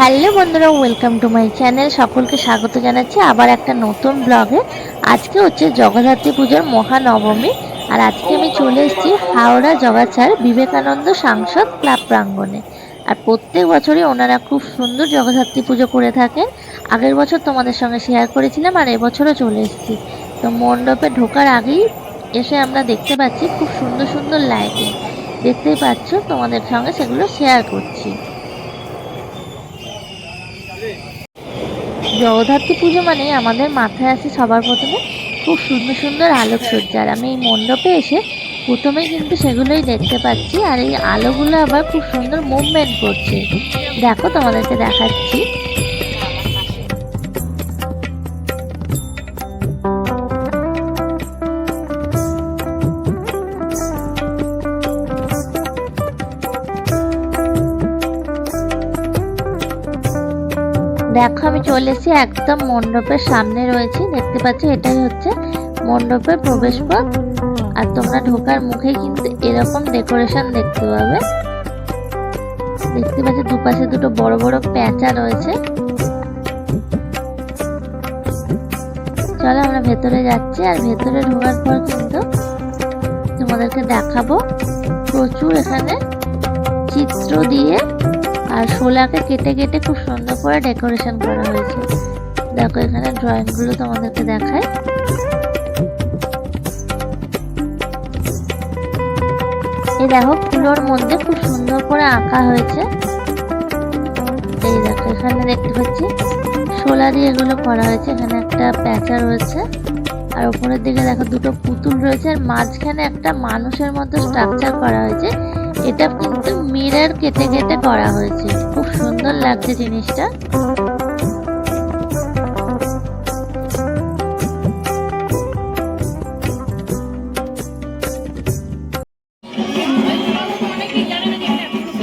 Hello বন্ধুরা welcome to my channel সকলকে স্বাগত জানাচ্ছি আবার একটা নতুন ব্লগে আজকে হচ্ছে জগদ্ধাত্রী পুজোর মহানবমী, আর আজকে আমি চলে এসেছি হাওড়া জগাছার বিবেকানন্দ সাংসদ ক্লাব প্রাঙ্গণে। আর প্রত্যেক বছরই ওনারা খুব সুন্দর জগদ্ধাত্রী পুজো করে থাকেন। আগের বছর তোমাদের সঙ্গে শেয়ার করেছিলাম, আর এবছরও চলে এসেছি। তো মণ্ডপে ঢোকার আগেই এসে আমরা দেখতে পাচ্ছি খুব সুন্দর সুন্দর লাইটিং দেখতেই পাচ্ছ, তোমাদের সঙ্গে সেগুলো শেয়ার করছি। জগদ্ধাত্রী পুজো মানে আমাদের মাথায় আসে সবার প্রথমে খুব সুন্দর সুন্দর আলোকসজ্জা। আর আমি এই মণ্ডপে এসে প্রথমে কিন্তু সেগুলোই দেখতে পাচ্ছি। আর এই আলোগুলো আবার খুব সুন্দর মুভমেন্ট করছে। দেখো তোমাদেরকে দেখাচ্ছি। দেখো, আমি চলে এসেছি একদম মণ্ডপের সামনে রয়েছি, দেখতে পাচ্ছ এটাই হচ্ছে মণ্ডপের প্রবেশ পথ আর তোমরা ঢোকার মুখে কিন্তু এরকম ডেকোরেশন দেখতে পাবে। দেখতে পাচ্ছ দুপাশে দুটো বড় বড় প্যাঁচা রয়েছে। চলো আমরা ভেতরে যাচ্ছি, আর ভেতরে ঢোকার পর কিন্তু তোমাদেরকে দেখাবো। প্রচুর এখানে চিত্র দিয়ে আর শোলাকে কেটে কেটে খুব সুন্দর করে ডেকোরেশন করা হয়েছে। দেখো, এখানে ড্রয়িংগুলো তোমাদেরকে দেখায়। এই দেখো, ফুলোর মধ্যে খুব সুন্দর করে আঁকা হয়েছে। এই দেখো, এখানে দেখতে পাচ্ছি, শোলা দিয়ে এগুলো করা হয়েছে। এখানে একটা প্যাঁচা রয়েছে। আর উপরের দিকে দেখো, দুটো পুতুল রয়েছে। আর মাঝখানে একটা মানুষের মতো স্ট্রাকচার করা হয়েছে। এটা কিন্তু মিরর কেটে কেটে করা হয়েছে। খুব সুন্দর লাগছে জিনিসটা।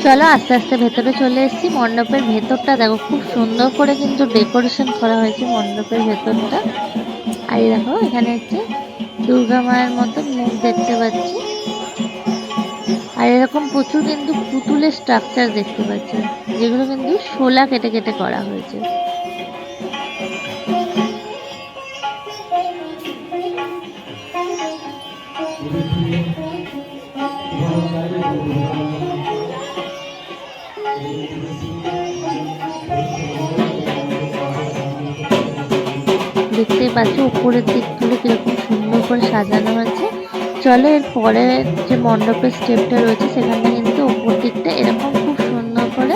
চলো আস্তে আস্তে ভেতরে চলে এসেছি। মণ্ডপের ভেতরটা দেখো, খুব সুন্দর করে কিন্তু ডেকোরেশন করা হয়েছে মণ্ডপের ভেতরটা। আর দেখো, এখানে হচ্ছে দুর্গা মায়ের মতো মুখ দেখতে পাচ্ছি। আর এরকম প্রচুর কিন্তু পুতুলের স্ট্রাকচার দেখতে পাচ্ছি, যেগুলো কিন্তু শোলা কেটে কেটে করা হয়েছে। দেখতেই পাচ্ছি উপরের দিকগুলো কীরকম সুন্দর করে সাজানো হয়েছে। চলো এর পরে যে মণ্ডপের স্টেপটা রয়েছে, সেখানে কিন্তু উপর দিকটা এরকম খুব সুন্দর করে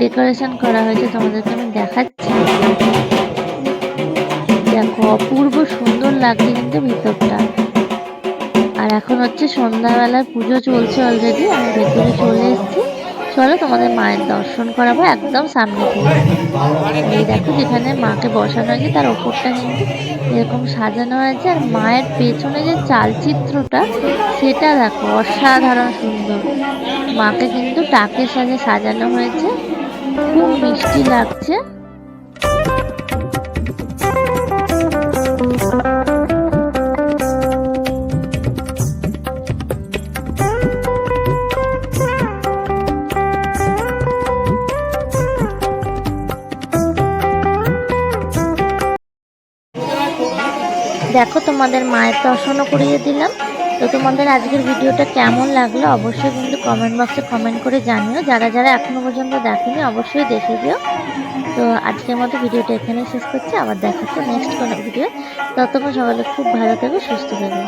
ডেকোরেশন করা হয়েছে। তোমাদেরকে আমি দেখাচ্ছি। দেখো, অপূর্ব সুন্দর লাগছে কিন্তু ভিতরটা। আর এখন হচ্ছে সন্ধ্যাবেলার পুজো চলছে অলরেডি আমি ভেতরে চলে এসেছি। চলো তোমাদের মায়ের দর্শন করাবো একদম সামনে থেকে। এই দেখো যেখানে মাকে বসানো হয়েছে, তার ওপরটা কিন্তু এরকম সাজানো হয়েছে। আর মায়ের পেছনে যে চালচিত্রটা, সেটা দেখো অসাধারণ সুন্দর। মাকে কিন্তু টাকের সাজে সাজানো হয়েছে। খুব মিষ্টি লাগছে। দেখো, তোমাদের মায়ের দর্শনও করিয়ে দিলাম। তো তোমাদের আজকের ভিডিওটা কেমন লাগল অবশ্যই কিন্তু কমেন্ট বক্সে কমেন্ট করে জানিও। যারা যারা এখনও পর্যন্ত দেখেনি, অবশ্যই দেখে দিও। তো আজকের মতো ভিডিওটা এখানেই শেষ করছি। আবার দেখাচ্ছি নেক্সট কোনো ভিডিও ততক্ষণ সকালে খুব ভালো থাকবে সুস্থ থেকো।